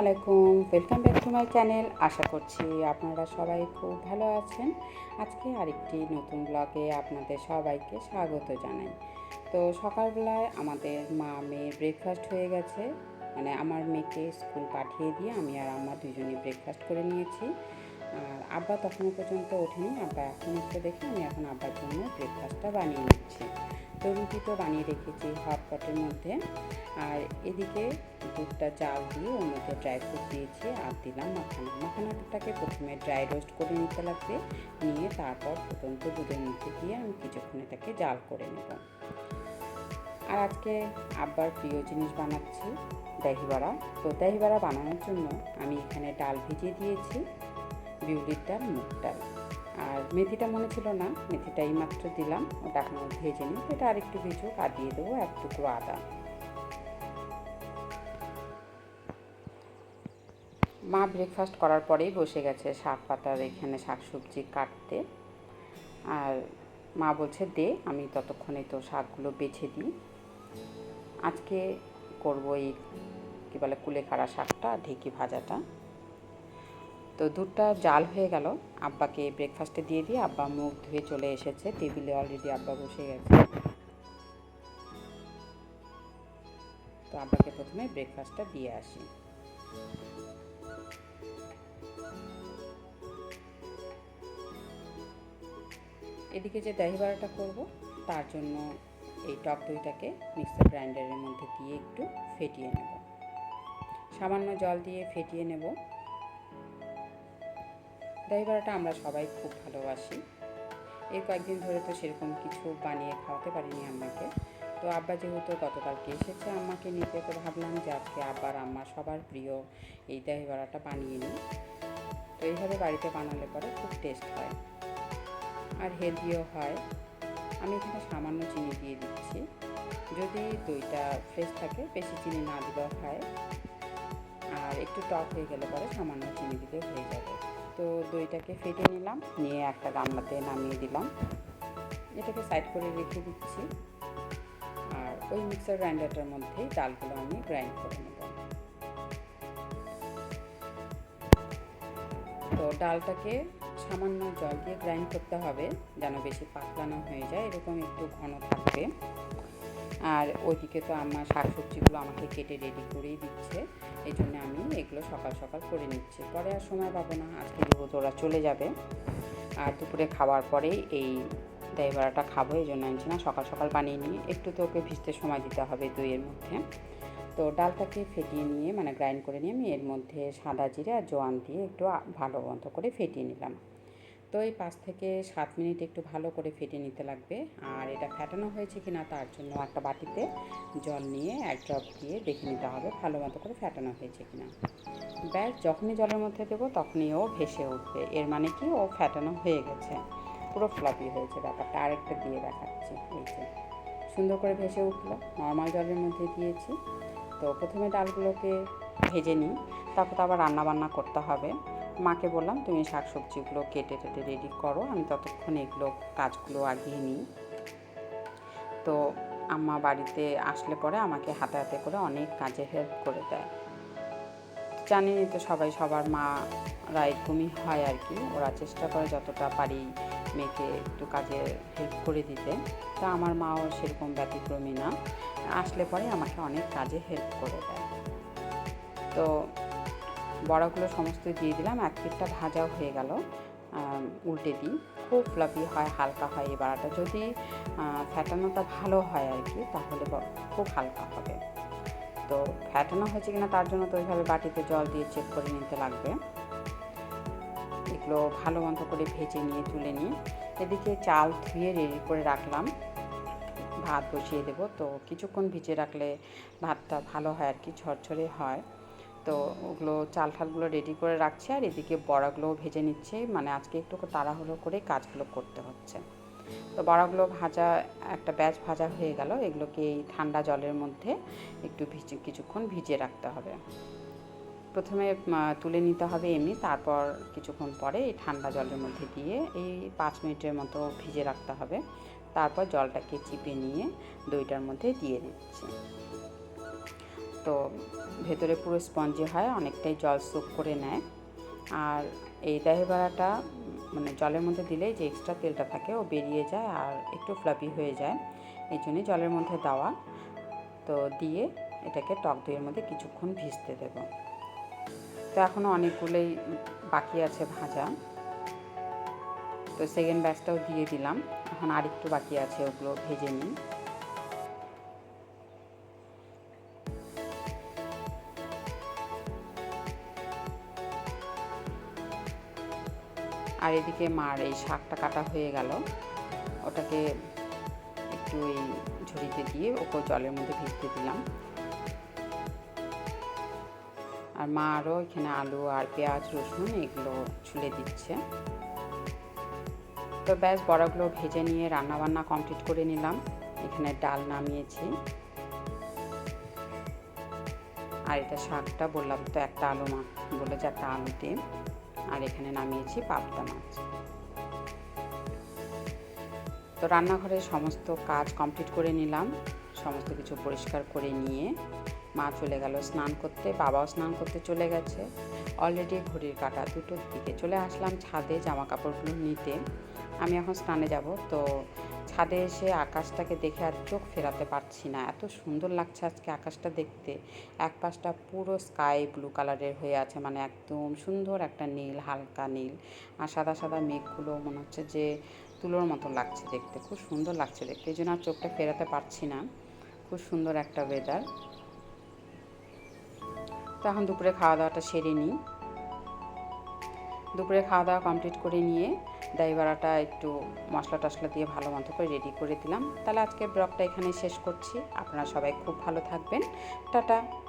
আলাইকুম welcome back to my channel আশা করছি আপনারা সবাই খুব ভালো আছেন। আজকে আরেকটি নতুন ব্লগে আপনাদের সবাইকে স্বাগত জানাই। তো সকালবেলায় আমাদের মা মেয়ের ব্রেকফাস্ট হয়ে গেছে। মানে আমার মেয়েকে স্কুল পাঠিয়ে দিয়ে আমি আর আম্মা দুজনেই ব্রেকফাস্ট করে নিয়েছি। আর আব্বা তখনও পর্যন্ত ওঠেনি। আব্বা এখন একটু দেখে আমি এখন আব্বার জন্য ব্রেকফাস্টটা বানিয়ে নিচ্ছি। তো রুটি তো বানিয়ে রেখেছি হট পটের মধ্যে। আর এদিকে দুধটা চাল দিয়ে ওর মধ্যে ড্রাই ফ্রুট দিয়েছি, আর দিলাম মাখানা। মাখানাটাকে প্রথমে ড্রাই রোস্ট করে নিতে লাগবে, নিয়ে তারপর ফুটন্ত দুধের মধ্যে দিয়ে আমি কিছুক্ষণ এটাকে জাল করে নেব। আর আজকে আব্বার প্রিয় জিনিস বানাচ্ছি, দহিবড়া। তো দহিবড়া বানানোর জন্য আমি এখানে ডাল ভিজিয়ে দিয়েছি, বিউলির ডাল, মুগ ডাল। মেথিটা মনে ছিল না, মেথিটা এইমাত্র দিলাম, ওটা এখন ভেজে নিই এটা আরেকটু ভিজুক আর দিয়ে দেবো এক টুকরো আদা। মা ব্রেকফাস্ট করার পরেই বসে গেছে শাক পাতার এখানে শাক সবজি কাটতে। আর মা বলছে, দে, আমি ততক্ষণে তো শাকগুলো বেছে দিই। আজকে করব এই কী বলে কুলেখাড়া শাকটা, ঢেকি ভাজাটা। তো দুধটা জাল হয়ে গেল। আব্বাকে ব্রেকফাস্টে দিয়ে দিয়ে আব্বা মুখ ধুয়ে চলে এসেছে। টেবিলে অলরেডি আব্বা বসে গেছে। তো আব্বাকে প্রথমে ব্রেকফাস্টটা দিয়ে আসি। এদিকে যে দহি বড়াটা করব, তার জন্য এই টক দইটাকে মিক্সার গ্রাইন্ডারের মধ্যে দিয়ে একটু ফেটিয়ে নেব। সামান্য জল দিয়ে ফেটিয়ে নেব। দহি বড়াটা আমরা সবাই খুব ভালোবাসি। এই কয়েকদিন ধরে তো সেরকম কিছু বানিয়ে খাওয়াতে পারিনি আম্মাকে। তো আব্বা যেহেতু গতকালকে এসেছে আম্মাকে নিতে, তো ভাবলাম যে আজকে আব্বার আম্মা সবার প্রিয় এই দহি বড়াটা বানিয়ে নিই। তো এইভাবে বাড়িতে বানালে পরে খুব টেস্ট হয়। আর হেলদিও হয়। আমি এখানে সামান্য চিনি দিয়ে দিচ্ছি। যদি দইটা ফ্রেশ থাকে, বেশি চিনি না দিলেও খায় আর একটু টক হয়ে গেলে পরে সামান্য চিনি দিলে হয়ে যাবে। তো দইটাকে ফেটে নিলাম, নিয়ে একটা গামলাতে নামিয়ে দিলাম। এটাকে সাইড করে রেখে দিচ্ছি। আর ওই মিক্সার গ্রাইন্ডারটার মধ্যেই ডালগুলো আমি গ্রাইন্ড করে নেব। তো ডালটাকে সামান্য জল দিয়ে গ্রাইন্ড করতে হবে, যেন বেশি পাতলা না হয়ে যায়, এরকম একটু ঘন থাকবে। আর ওইদিকে তো আমার শাক সবজিগুলো আমাকে কেটে রেডি করেই দিচ্ছে। এই জন্য আমি এগুলো সকাল সকাল করে নিচ্ছি। পরে আর সময় পাবো না, আজকে যেহেতু ওরা চলে যাবে। আর দুপুরে খাওয়ার পরেই এই দই বড়াটা খাব, এই জন্য আনছি না, সকাল সকাল বানিয়ে নিই একটু তো ওকে ভিজতে সময় দিতে হবে দইয়ের মধ্যে। তো ডালটাকে ফেটিয়ে নিয়ে মানে গ্রাইন্ড করে নিয়ে আমি এর মধ্যে সাদা জিরে আর জোয়ান দিয়ে একটু ভালো মতো করে ফেটিয়ে নিলাম। এই পাঁচ থেকে সাত মিনিট একটু ভালো করে ফেটে নিতে লাগবে। আর এটা ফেটানো হয়েছে কি না তার জন্য একটা বাটিতে জল নিয়ে এক ড্রপ দিয়ে দেখে নিতে হবে ভালো মতো করে ফেটানো হয়েছে কি না ব্যাস, যখনই জলের মধ্যে দেবো তখনই ও ভেসে উঠবে। এর মানে কি? ও ফেটানো হয়ে গেছে। পুরো ফ্লাপি হয়েছে ব্যাপারটা। আরেকটা দিয়ে দেখাচ্ছি। এই সুন্দর করে ভেসে উঠল। নর্মাল জলের মধ্যে দিয়েছি। তো প্রথমে ডালগুলোকে ভেজে নিই। তারপর তো আবার রান্না বান্না করতে হবে। মাকে বললাম, তুমি শাক সবজিগুলো কেটে টেটে রেডি করো, আমি ততক্ষণ এগুলো কাজগুলো আগিয়ে নিই। তো আম্মা বাড়িতে আসলে পরে আমাকে হাতে হাতে করে অনেক কাজে হেল্প করে দেয়। জানিনি তো সবাই, সবার মারা এরকমই হয় আর কি। ওরা চেষ্টা করে যতটা পারি মেয়েকে একটু কাজে হেল্প করে দিতে। তা আমার মাও সেরকম ব্যতিক্রমী না। আসলে পরে আমাকে অনেক কাজে হেল্প করে দেয়। তো বড়াগুলো সমস্ত দিয়ে দিলাম, এক পিঠটা ভাজাও হয়ে গেল উল্টে দিই। খুব ফ্লাফি হয়, হালকা হয় এই বড়াটা। যদি ফ্যাটানোটা ভালো হয় আর কি, তাহলে খুব হালকা হবে। তো ফ্যাটানো হয়েছে কিনা তার জন্য তো ওইভাবে বাটিতে জল দিয়ে চেক করে নিতে লাগবে। এগুলো ভালো মতো করে ভেজে নিয়ে, তুলে নিয়ে এদিকে চাল ধুয়ে রেডি করে রাখলাম। ভাত বসিয়ে দেবো। তো কিছুক্ষণ ভিজে রাখলে ভাতটা ভালো হয় আর কি, ঝরঝরে হয়। তো ওগুলো চাল ঠালগুলো রেডি করে রাখছি আর এদিকে বড়াগুলো ভেজে নিচ্ছে। মানে আজকে একটু তাড়াহুড়ো করে কাজগুলো করতে হচ্ছে। তো বড়াগুলো ভাজা, একটা ব্যাচ ভাজা হয়ে গেল। এগুলোকে এই ঠান্ডা জলের মধ্যে একটু ভিজে, কিছুক্ষণ ভিজিয়ে রাখতে হবে। প্রথমে তুলে নিতে হবে এমনি, তারপর কিছুক্ষণ পরে এই ঠান্ডা জলের মধ্যে দিয়ে এই পাঁচ মিনিটের মতো ভিজে রাখতে হবে। তারপর জলটাকে চিপে নিয়ে দইটার মধ্যে দিয়ে দিচ্ছি। তো ভেতরে পুরো স্পঞ্জি হয়, অনেকটাই জল সুপ করে নেয়। আর এই দহি মানে জলের মধ্যে দিলেই যে এক্সট্রা তেলটা থাকে, ও বেরিয়ে যায় আর একটু ফ্লাপি হয়ে যায়। এই জন্যই জলের মধ্যে দেওয়া। তো দিয়ে এটাকে টক দইয়ের মধ্যে কিছুক্ষণ ভিজতে দেব। তো এখনও অনেকগুলোই বাকি আছে ভাজা। তো সেকেন্ড ব্যাচটাও দিয়ে দিলাম। এখন আরেকটু বাকি আছে, ওগুলো ভেজে নিই। আর এদিকে মার এই শাকটা কাটা হয়ে গেল। ওটাকে একটু এই ঝুড়িতে দিয়ে ওকে জলের মধ্যে ভিজতে দিলাম। আর মা আরও এখানে আলু আর পেঁয়াজ, রসুন এগুলো ছুলে দিচ্ছে। তো ব্যাস বড়াগুলো ভেজে নিয়ে রান্না বান্না কমপ্লিট করে নিলাম। এখানে ডাল নামিয়েছি। আর এটা শাকটা বললাম তো একটা আলু মা বলে যে একটা আলুতে আর এখানে নামিয়েছি পাবদা মাছ। তো রান্নাঘরের সমস্ত কাজ কমপ্লিট করে নিলাম, সমস্ত কিছু পরিষ্কার করে নিয়ে মা চলে গেল স্নান করতে, বাবাও স্নান করতে চলে গেছে। অলরেডি ঘড়ির কাটা দুটোর দিকে চলে আসলাম ছাদে জামা কাপড়গুলো নিতে। আমি এখন স্নানে যাব, তো ছাদে এসে আকাশটাকে দেখে আর চোখ ফেরাতে পারছি না। এত সুন্দর লাগছে আজকে আকাশটা দেখতে। এক পাশটা পুরো স্কাই ব্লু কালারের হয়ে আছে মানে একদম সুন্দর একটা নীল, হালকা নীল। আর সাদা সাদা মেঘগুলো মনে হচ্ছে যে তুলোর মতো লাগছে দেখতে। খুব সুন্দর লাগছে দেখতে। এই জন্য আর চোখটা ফেরাতে পারছি না। খুব সুন্দর একটা ওয়েদার তো এখন দুপুরে খাওয়া দাওয়াটা সেরে নিই। দুপুরে খাওয়া দাওয়া কমপ্লিট করে নিয়ে দইবড়াটা একটু মশলা টশলা দিয়ে ভালো মতো করে রেডি করে দিলাম। তাহলে আজকের ব্লগটা এখানে শেষ করছি। আপনারা সবাই খুব ভালো থাকবেন। টাটা।